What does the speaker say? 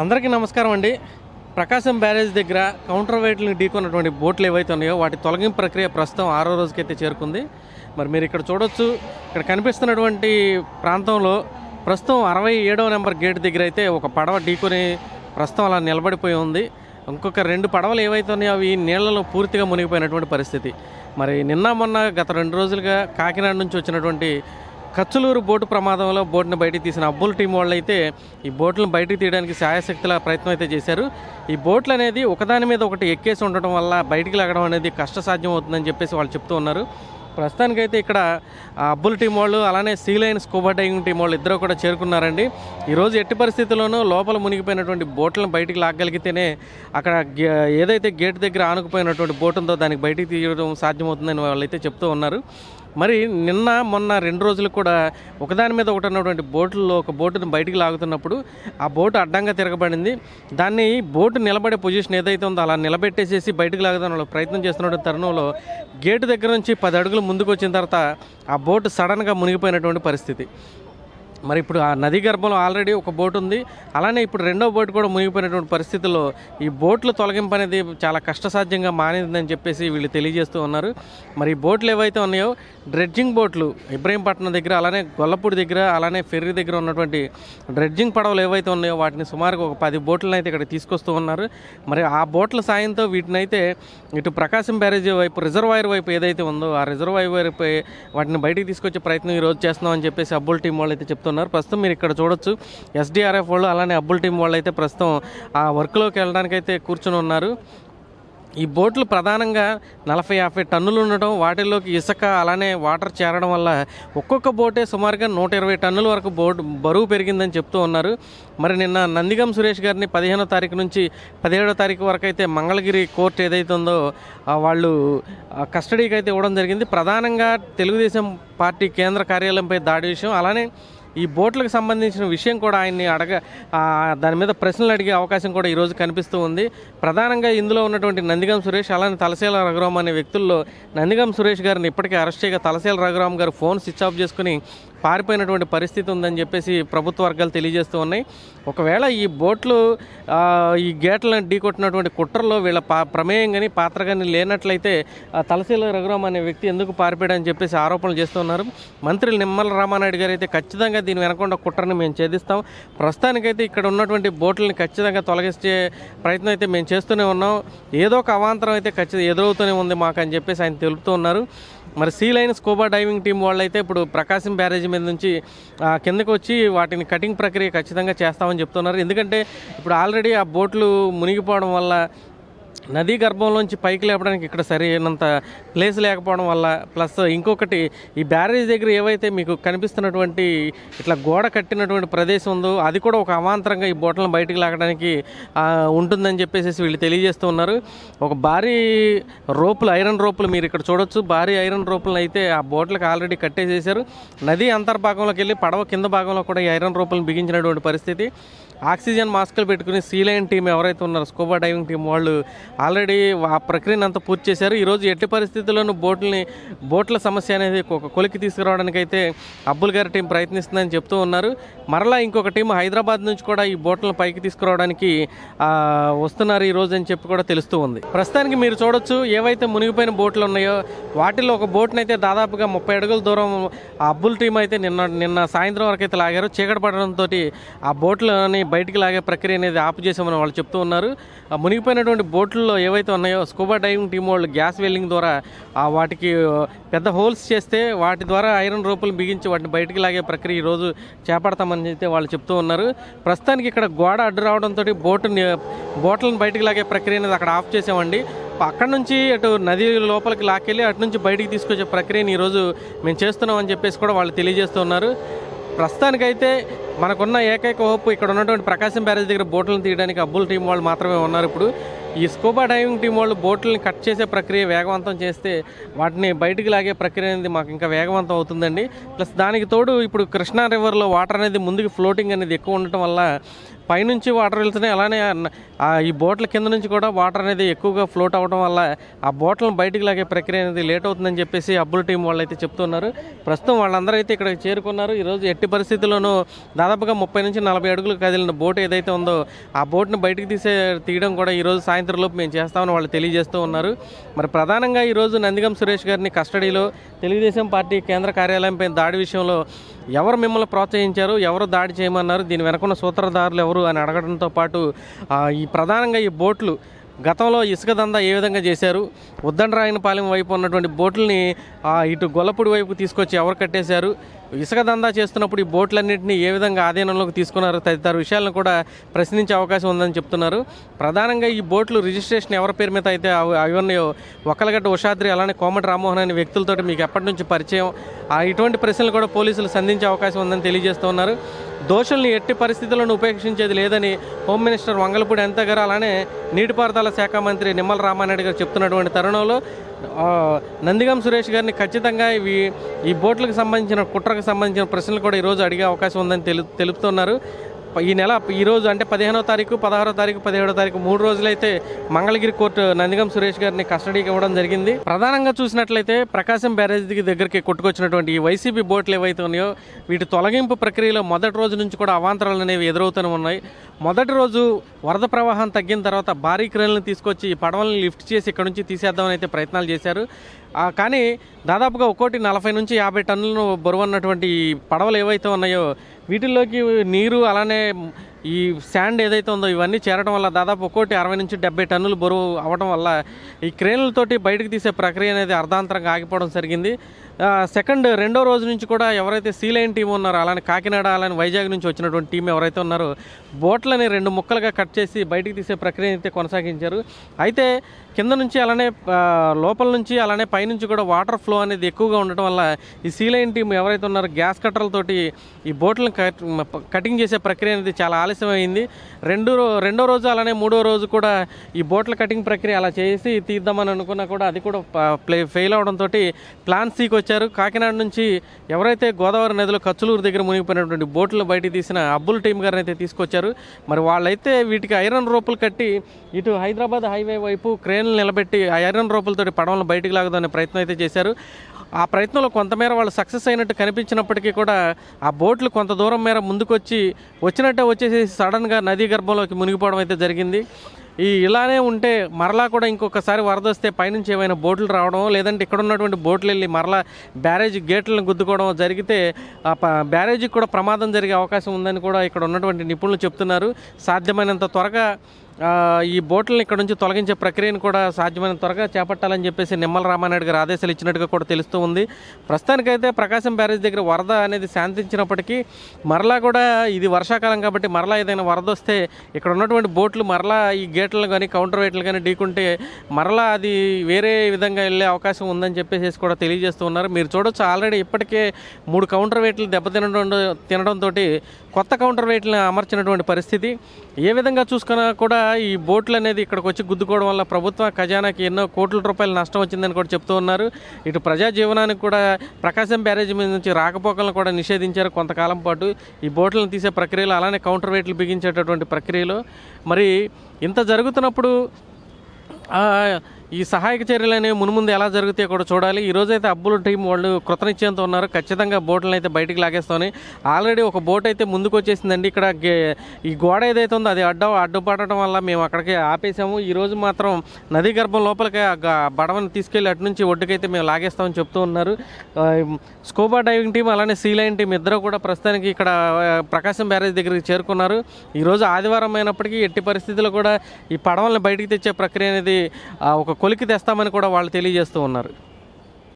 అందరికీ నమస్కారం అండి. ప్రకాశం బ్యారేజ్ దగ్గర కౌంటర్ వెయిట్లను ఢీకొన్నటువంటి బోట్లు ఏవైతే ఉన్నాయో వాటి తొలగింపు ప్రక్రియ ప్రస్తుతం ఆరో రోజుకైతే చేరుకుంది. మరి మీరు ఇక్కడ చూడొచ్చు ఇక్కడ కనిపిస్తున్నటువంటి ప్రాంతంలో ప్రస్తుతం అరవై ఏడవ నెంబర్ గేట్ దగ్గర అయితే ఒక పడవ ఢీకొని ప్రస్తుతం అలా నిలబడిపోయి ఉంది. ఇంకొక రెండు పడవలు ఏవైతే ఉన్నాయో అవి నీళ్ళలో పూర్తిగా మునిగిపోయినటువంటి పరిస్థితి. మరి నిన్న మొన్న గత రెండు రోజులుగా కాకినాడ నుంచి వచ్చినటువంటి కచ్చులూరు బోటు ప్రమాదంలో బోటును బయటికి తీసిన అబ్బుల్ టీం వాళ్ళు అయితే ఈ బోట్లను బయటికి తీయడానికి సాయశక్తుల ప్రయత్నం అయితే చేశారు. ఈ బోట్లు అనేది ఒకదాని మీద ఒకటి ఎక్కేసి ఉండటం వల్ల బయటికి లాగడం అనేది కష్టసాధ్యం అవుతుందని చెప్పేసి వాళ్ళు చెప్తూ ఉన్నారు. ప్రస్తుతానికైతే ఇక్కడ అబ్బుల్ టీం వాళ్ళు అలానే సీలైన్ స్కూబా డైవింగ్ టీం వాళ్ళు ఇద్దరు కూడా చేరుకున్నారండి. ఈరోజు ఎట్టి పరిస్థితుల్లోనూ లోపల మునిగిపోయినటువంటి బోట్లను బయటికి లాగలిగితేనే అక్కడ గే- ఏదైతే గేట్ దగ్గర ఆనుకుపోయినటువంటి బోట్ ఉందో దానికి బయటికి తీయడం సాధ్యమవుతుందని వాళ్ళైతే చెప్తూ ఉన్నారు. మరి నిన్న మొన్న రెండు రోజులు కూడా ఒకదాని మీద ఒకటి ఉన్నటువంటి బోట్లలో ఒక బోటును బయటికి లాగుతున్నప్పుడు ఆ బోటు అడ్డంగా తిరగబడింది. దాన్ని బోటు నిలబడే పొజిషన్ ఏదైతే ఉందో అలా నిలబెట్టేసేసి బయటికి లాగుతున్న ప్రయత్నం చేస్తున్న తరుణంలో గేటు దగ్గర నుంచి పది అడుగులు ముందుకు వచ్చిన తర్వాత ఆ బోటు సడన్గా మునిగిపోయినటువంటి పరిస్థితి. మరి ఇప్పుడు ఆ నది గర్భంలో ఆల్రెడీ ఒక బోట్ ఉంది. అలానే ఇప్పుడు రెండో బోట్ కూడా మునిగిపోయినటువంటి పరిస్థితుల్లో ఈ బోట్లు తొలగింపు అనేది చాలా కష్టసాధ్యంగా మానిందని చెప్పేసి వీళ్ళు తెలియజేస్తూ ఉన్నారు. మరి ఈ బోట్లు ఏవైతే ఉన్నాయో డ్రెడ్జింగ్ బోట్లు ఇబ్రహీంపట్నం దగ్గర అలానే గొల్లపూడి దగ్గర అలానే ఫెర్రీ దగ్గర ఉన్నటువంటి డ్రెడ్జింగ్ పడవలు ఏవైతే ఉన్నాయో వాటిని సుమారుగా ఒక పది బోట్లను అయితే ఇక్కడ తీసుకొస్తూ ఉన్నారు. మరి ఆ బోట్ల సాయంతో వీటిని అయితే ఇటు ప్రకాశం బ్యారేజ్ వైపు రిజర్వాయర్ వైపు ఏదైతే ఉందో ఆ రిజర్వాయర్ వైపు వాటిని బయటికి తీసుకొచ్చే ప్రయత్నం ఈరోజు చేస్తున్నాం అని చెప్పేసి అబ్బుల్ టీం వాళ్ళు అయితే చెప్తున్నారు. ప్రస్తుతం మీరు ఇక్కడ చూడొచ్చు. ఎస్డీఆర్ఎఫ్ వాళ్ళు అలానే అబ్బుల్ టీం వాళ్ళు అయితే ప్రస్తుతం ఆ వర్క్లోకి వెళ్ళడానికి అయితే కూర్చొని ఉన్నారు. ఈ బోట్లు ప్రధానంగా నలభై యాభై టన్నులు ఉండటం వాటిల్లోకి ఇసుక అలానే వాటర్ చేరడం వల్ల ఒక్కొక్క బోటే సుమారుగా నూట ఇరవై టన్నుల వరకు బోట్ బరువు పెరిగిందని చెప్తూ ఉన్నారు. మరి నిన్న నందిగం సురేష్ గారిని పదిహేనో తారీఖు నుంచి పదిహేడో తారీఖు వరకు అయితే మంగళగిరి కోర్టు ఏదైతే ఉందో వాళ్ళు కస్టడీకి అయితే ఇవ్వడం జరిగింది. ప్రధానంగా తెలుగుదేశం పార్టీ కేంద్ర కార్యాలయంపై దాడి విషయం అలానే ఈ బోట్లకు సంబంధించిన విషయం కూడా ఆయన్ని అడగ దాని మీద ప్రశ్నలు అడిగే అవకాశం కూడా ఈరోజు కనిపిస్తూ ఉంది. ప్రధానంగా ఇందులో ఉన్నటువంటి నందిగం సురేష్ అలానే తలసేల రఘురామ్ అనే వ్యక్తుల్లో నందిగం సురేష్ గారిని ఇప్పటికే అరెస్ట్ చేయగా తలసేల రఘురామ్ గారు ఫోన్ స్విచ్ ఆఫ్ చేసుకుని పారిపోయినటువంటి పరిస్థితి ఉందని చెప్పేసి ప్రభుత్వ వర్గాలు తెలియజేస్తూ ఉన్నాయి. ఒకవేళ ఈ బోట్లు ఈ గేట్లను ఢీకొట్టినటువంటి కుట్రలో వీళ్ళ పా ప్రమేయం కానీ పాత్ర కానీ లేనట్లయితే ఆ రఘురామ్ అనే వ్యక్తి ఎందుకు పారిపోయాడని చెప్పేసి ఆరోపణలు చేస్తున్నారు మంత్రి నిమ్మల రామానాయుడు గారు అయితే ఖచ్చితంగా దీని వెనకుండా కుట్రని మేము ఛేదిస్తాం. ప్రస్తుతానికైతే ఇక్కడ ఉన్నటువంటి బోట్లని ఖచ్చితంగా తొలగించే ప్రయత్నం అయితే మేము చేస్తూనే ఉన్నాం. ఏదో ఒక అవాంతరం అయితే ఖచ్చితంగా ఎదురవుతూనే ఉంది మాకు అని చెప్పేసి ఆయన తెలుపుతూ ఉన్నారు. మరి sea line scuba diving team వాళ్ళు అయితే ఇప్పుడు ప్రకాశం బ్యారేజ్ మీద నుంచి కిందకు వచ్చి వాటిని కటింగ్ ప్రక్రియ ఖచ్చితంగా చేస్తామని చెప్తున్నారు. ఎందుకంటే ఇప్పుడు ఆల్రెడీ ఆ బోట్లు మునిగిపోవడం వల్ల నదీ గర్భంలోంచి పైకి లేపడానికి ఇక్కడ సరైనంత ప్లేస్ లేకపోవడం వల్ల ప్లస్ ఇంకొకటి ఈ బ్యారేజ్ దగ్గర ఏవైతే మీకు కనిపిస్తున్నటువంటి ఇట్లా గోడ కట్టినటువంటి ప్రదేశం ఉందో అది కూడా ఒక అవాంతరంగా ఈ బోట్లను బయటికి లాగడానికి ఉంటుందని చెప్పేసి వీళ్ళు తెలియజేస్తూ ఉన్నారు. ఒక భారీ రోపులు ఐరన్ రోపులు మీరు ఇక్కడ చూడొచ్చు. భారీ ఐరన్ రోపులను అయితే ఆ బోట్లకు ఆల్రెడీ కట్టేసేశారు. నది అంతర్భాగంలోకి వెళ్ళి పడవ కింద భాగంలో కూడా ఈ ఐరన్ రోపులను బిగించినటువంటి పరిస్థితి. ఆక్సిజన్ మాస్కులు పెట్టుకుని సీలైన్ టీం ఎవరైతే ఉన్నారో స్కూబా డైవింగ్ టీం వాళ్ళు ఆల్రెడీ ఆ ప్రక్రియను అంతా పూర్తి చేశారు. ఈరోజు ఎట్టి పరిస్థితుల్లోనూ బోట్లని బోట్ల సమస్య అనేది ఒక కొలికి తీసుకురావడానికి అయితే అబ్బుల్ గారి టీం ప్రయత్నిస్తుందని చెప్తూ ఉన్నారు. మరలా ఇంకొక టీం హైదరాబాద్ నుంచి కూడా ఈ బోట్లను పైకి తీసుకురావడానికి వస్తున్నారు ఈ రోజు అని చెప్పి కూడా తెలుస్తూ ఉంది. ప్రస్తుతానికి మీరు చూడొచ్చు ఏవైతే మునిగిపోయిన బోట్లు ఉన్నాయో వాటిలో ఒక బోట్ని అయితే దాదాపుగా ముప్పై అడుగుల దూరం ఆ అబ్బుల్ టీం అయితే నిన్న నిన్న సాయంత్రం వరకు అయితే లాగారు. చీకటి పడడంతో ఆ బోట్లని బయటికి లాగే ప్రక్రియ అనేది ఆపు చేసామని వాళ్ళు చెప్తూ ఉన్నారు. ఆ మునిగిపోయినటువంటి బోట్లలో ఏవైతే ఉన్నాయో స్కూబా డైవింగ్ టీం వాళ్ళు గ్యాస్ వెల్లింగ్ ద్వారా ఆ వాటికి పెద్ద హోల్స్ చేస్తే వాటి ద్వారా ఐరన్ రోపులు బిగించి వాటిని బయటికి లాగే ప్రక్రియ ఈరోజు చేపడతామని అయితే వాళ్ళు చెప్తూ ఉన్నారు. ప్రస్తుతానికి ఇక్కడ గోడ అడ్డు రావడంతో బోటు బోట్లను బయటికి లాగే ప్రక్రియ అనేది అక్కడ ఆఫ్ చేసామండి. అక్కడ నుంచి అటు నది లోపలికి లాక్కెళ్ళి అటు నుంచి బయటికి తీసుకొచ్చే ప్రక్రియని ఈరోజు మేము చేస్తున్నామని చెప్పేసి కూడా వాళ్ళు తెలియజేస్తున్నారు ప్రస్తుతానికైతే మనకున్న ఏకైక హోప్ ఇక్కడ ఉన్నటువంటి ప్రకాశం బ్యారేజ్ దగ్గర బోట్లను తీయడానికి అబ్బుల్ టీం వాళ్ళు మాత్రమే ఉన్నారు ఇప్పుడు. ఈ స్కూబా డైవింగ్ టీం వాళ్ళు బోట్లని కట్ చేసే ప్రక్రియ వేగవంతం చేస్తే వాటిని బయటికి లాగే ప్రక్రియ అనేది మాకు ఇంకా వేగవంతం అవుతుందండి. ప్లస్ దానికి తోడు ఇప్పుడు కృష్ణా రివర్లో వాటర్ అనేది ముందుకు ఫ్లోటింగ్ అనేది ఎక్కువ ఉండటం వల్ల పైనుంచి వాటర్ వెళ్తున్నాయి. అలానే ఈ బోట్ల కింద నుంచి కూడా వాటర్ అనేది ఎక్కువగా ఫ్లోట్ అవ్వడం వల్ల ఆ బోట్లను బయటికి లాగే ప్రక్రియ అనేది లేట్ అవుతుందని చెప్పేసి అబ్బుల్ టీం వాళ్ళు అయితే చెప్తున్నారు. ప్రస్తుతం వాళ్ళందరూ అయితే ఇక్కడికి చేరుకున్నారు. ఈరోజు ఎట్టి పరిస్థితుల్లోనూ దాదాపుగా ముప్పై నుంచి నలభై అడుగులు కదిలిన బోట్ ఏదైతే ఉందో ఆ బోట్ని బయటికి తీసే తీయడం కూడా ఈరోజు సాయంత్రం లోపు మేము చేస్తామని వాళ్ళు తెలియజేస్తూ ఉన్నారు. మరి ప్రధానంగా ఈరోజు నందిగం సురేష్ గారిని కస్టడీలో తెలుగుదేశం పార్టీ కేంద్ర కార్యాలయంపై దాడి విషయంలో ఎవరు మిమ్మల్ని ప్రోత్సహించారు? ఎవరు దాడి చేయమన్నారు? దీని వెనకున్న సూత్రధారులు ఎవరు అని అడగడంతో పాటు ఈ ప్రధానంగా ఈ బోట్లు గతంలో ఇసుక దందా ఏ విధంగా చేశారు? ఉద్దండరాయనపాలెం వైపు ఉన్నటువంటి బోట్లని ఇటు గొల్లపూడి వైపు తీసుకొచ్చి ఎవరు కట్టేశారు? ఇసుక దందా చేస్తున్నప్పుడు ఈ బోట్లన్నింటినీ ఏ విధంగా ఆధీనంలోకి తీసుకున్నారు? తదితర విషయాలను కూడా ప్రశ్నించే అవకాశం ఉందని చెప్తున్నారు. ప్రధానంగా ఈ బోట్లు రిజిస్ట్రేషన్ ఎవరి పేరు మీద అయితే అవి అవి ఉన్నాయో ఒకలగడ్డ ఉషాద్రి అలానే కోమటి రామ్మోహన్ అనే వ్యక్తులతో మీకు ఎప్పటి నుంచి పరిచయం? ఆ ఇటువంటి ప్రశ్నలు కూడా పోలీసులు సంధించే అవకాశం ఉందని తెలియజేస్తున్నారు దోషుల్ని ఎట్టి పరిస్థితులను ఉపేక్షించేది లేదని హోమ్ మినిస్టర్ వంగలపూడి ఎంత గారు అలానే నీటిపారుదల శాఖ మంత్రి నిమ్మల రామారెడ్డి గారు చెప్తున్నటువంటి తరుణంలో నందిగం సురేష్ గారిని ఖచ్చితంగా ఇవి ఈ బోట్లకు సంబంధించిన కుట్రకు సంబంధించిన ప్రశ్నలు కూడా ఈరోజు అడిగే అవకాశం ఉందని తెలు తెలుపుతున్నారు. ఈ నెల ఈరోజు అంటే పదిహేనో తారీఖు పదహారో తారీఖు పదిహేడో తారీఖు మూడు రోజులైతే మంగళగిరి కోర్టు నందిగం సురేష్ గారిని కస్టడీకి ఇవ్వడం జరిగింది. ప్రధానంగా చూసినట్లయితే ప్రకాశం బ్యారేజ్ దగ్గరికి కొట్టుకొచ్చినటువంటి ఈ వైసీపీ బోట్లు ఏవైతే ఉన్నాయో వీటి తొలగింపు ప్రక్రియలో మొదటి రోజు నుంచి కూడా అవాంతరాలు అనేవి ఎదురవుతూనే ఉన్నాయి. మొదటి రోజు వరద ప్రవాహం తగ్గిన తర్వాత భారీ క్రేన్లను తీసుకొచ్చి ఈ పడవలను లిఫ్ట్ చేసి ఇక్కడ నుంచి తీసేద్దామని అయితే ప్రయత్నాలు చేశారు. కానీ దాదాపుగా ఒక్కోటి నలభై నుంచి యాభై టన్నులను బరువన్నటువంటి ఈ పడవలు ఏవైతే ఉన్నాయో వీటిల్లోకి నీరు అలానే ఈ శాండ్ ఏదైతే ఉందో ఇవన్నీ చేరడం వల్ల దాదాపు ఒక్కోటి అరవై నుంచి డెబ్బై టన్నులు బరువు అవడం వల్ల ఈ క్రేన్లతోటి బయటకు తీసే ప్రక్రియ అనేది అర్ధాంతరంగా ఆగిపోవడం జరిగింది. సెకండ్ రెండో రోజు నుంచి కూడా ఎవరైతే సీలైన్ టీం ఉన్నారో అలానే కాకినాడ అలానే వైజాగ్ నుంచి వచ్చినటువంటి టీం ఎవరైతే ఉన్నారో బోట్లని రెండు ముక్కలుగా కట్ చేసి బయటకు తీసే ప్రక్రియ అయితే కొనసాగించారు. అయితే కింద నుంచి అలానే లోపల నుంచి అలానే పైనుంచి కూడా వాటర్ ఫ్లో అనేది ఎక్కువగా ఉండటం వల్ల ఈ సీ లైన్ టీం ఎవరైతే ఉన్నారో గ్యాస్ కట్టర్లతోటి ఈ బోట్లను కట్ కటింగ్ చేసే ప్రక్రియ అనేది చాలా ఆలస్యం అయింది రెండు రెండో రోజు అలానే మూడో రోజు కూడా ఈ బోట్ల కటింగ్ ప్రక్రియ అలా చేసి తీద్దామని అనుకున్నా కూడా అది కూడా ప్లే ఫెయిల్ అవడంతో ప్లాన్ సీకి వచ్చారు. కాకినాడ నుంచి ఎవరైతే గోదావరి నదిలో కచ్చులూరు దగ్గర మునిగిపోయినటువంటి బోట్లు బయట తీసిన అబ్బుల్ టీం గారిని అయితే తీసుకొచ్చారు. మరి వాళ్ళైతే వీటికి ఐరన్ రోపులు కట్టి ఇటు హైదరాబాద్ హైవే వైపు క్రేన్లు నిలబెట్టి ఐరన్ రోపులతోటి పడవలను బయటికి లాగదనే ప్రయత్నం అయితే చేశారు. ఆ ప్రయత్నంలో కొంతమేర వాళ్ళు సక్సెస్ అయినట్టు కనిపించినప్పటికీ కూడా ఆ బోట్లు కొంత దూరం మేర ముందుకొచ్చి వచ్చినట్టే వచ్చేసి సడన్గా నదీ గర్భంలోకి మునిగిపోవడం అయితే జరిగింది. ఈ ఇలానే ఉంటే మరలా కూడా ఇంకొకసారి వరద వస్తే పైనుంచి ఏమైనా బోట్లు రావడం లేదంటే ఇక్కడ ఉన్నటువంటి బోట్లు వెళ్ళి మరలా బ్యారేజ్ గేట్లను గుద్దుకోవడం జరిగితే ఆ ప- బ్యారేజీకి కూడా ప్రమాదం జరిగే అవకాశం ఉందని కూడా ఇక్కడ ఉన్నటువంటి నిపుణులు చెప్తున్నారు. సాధ్యమైనంత త్వరగా ఈ బోట్లను ఇక్కడ నుంచి తొలగించే ప్రక్రియను కూడా సాధ్యమైన త్వరగా చేపట్టాలని చెప్పేసి నిమ్మల రామానాయుడు గారు ఆదేశాలు ఇచ్చినట్టుగా కూడా తెలుస్తూ ఉంది. ప్రస్తుతానికైతే ప్రకాశం బ్యారేజ్ దగ్గర వరద అనేది శాంతించినప్పటికీ మరలా కూడా ఇది వర్షాకాలం కాబట్టి మరలా ఏదైనా వరద వస్తే ఇక్కడ ఉన్నటువంటి బోట్లు మరలా ఈ గేట్లను కానీ కౌంటర్ వెయిట్లు కానీ ఢీకుంటే మరలా అది వేరే విధంగా వెళ్ళే అవకాశం ఉందని చెప్పేసి కూడా తెలియజేస్తూ ఉన్నారు. మీరు చూడొచ్చు ఆల్రెడీ ఇప్పటికే మూడు కౌంటర్ వెయిట్లు దెబ్బతినడం తినడంతో కొత్త కౌంటర్ వెయిట్లను అమర్చినటువంటి పరిస్థితి. ఏ విధంగా చూసుకున్నా కూడా ఈ బోట్లు అనేది ఇక్కడికి వచ్చి గుద్దుకోవడం వల్ల ప్రభుత్వ ఖజానాకి ఎన్నో కోట్ల రూపాయల నష్టం వచ్చిందని కూడా చెప్తూ ఉన్నారు. ఇటు ప్రజా జీవనానికి కూడా ప్రకాశం బ్యారేజ్ మీద నుంచి రాకపోకలను కూడా నిషేధించారు కొంతకాలం పాటు. ఈ బోట్లను తీసే ప్రక్రియలో అలానే కౌంటర్ వెయిట్లు బిగించేటటువంటి ప్రక్రియలో. మరి ఇంత జరుగుతున్నప్పుడు ఈ సహాయక చర్యలు అనేవి మున్ముందు ఎలా జరుగుతాయో కూడా చూడాలి. ఈరోజు అయితే అబ్బుల టీం వాళ్ళు కృతనిశ్చయంతో ఉన్నారు. ఖచ్చితంగా బోట్లను అయితే బయటికి లాగేస్తామని. ఆల్రెడీ ఒక బోట్ అయితే ముందుకు వచ్చేసిందండి ఇక్కడ గే- ఈ గోడ ఏదైతే ఉందో అది అడ్డ అడ్డుపడటం వల్ల మేము అక్కడికి ఆపేసాము. ఈరోజు మాత్రం నదీ గర్భం లోపలికి బడవను తీసుకెళ్ళి తీసుకెళ్ళి అటు నుంచి ఒడ్డుకైతే మేము లాగేస్తామని చెప్తూ ఉన్నారు. స్కూబా డైవింగ్ టీం అలానే సీ లైన్ టీం ఇద్దరు కూడా ప్రస్తుతానికి ఇక్కడ ప్రకాశం బ్యారేజ్ దగ్గరికి చేరుకున్నారు. ఈరోజు ఆదివారం అయినప్పటికీ ఎట్టి పరిస్థితుల్లో కూడా ఈ పడవలను బయటికి తెచ్చే ప్రక్రియ అనేది ఒక కొలికి తెస్తామని కూడా వాళ్ళు తెలియజేస్తూ ఉన్నారు.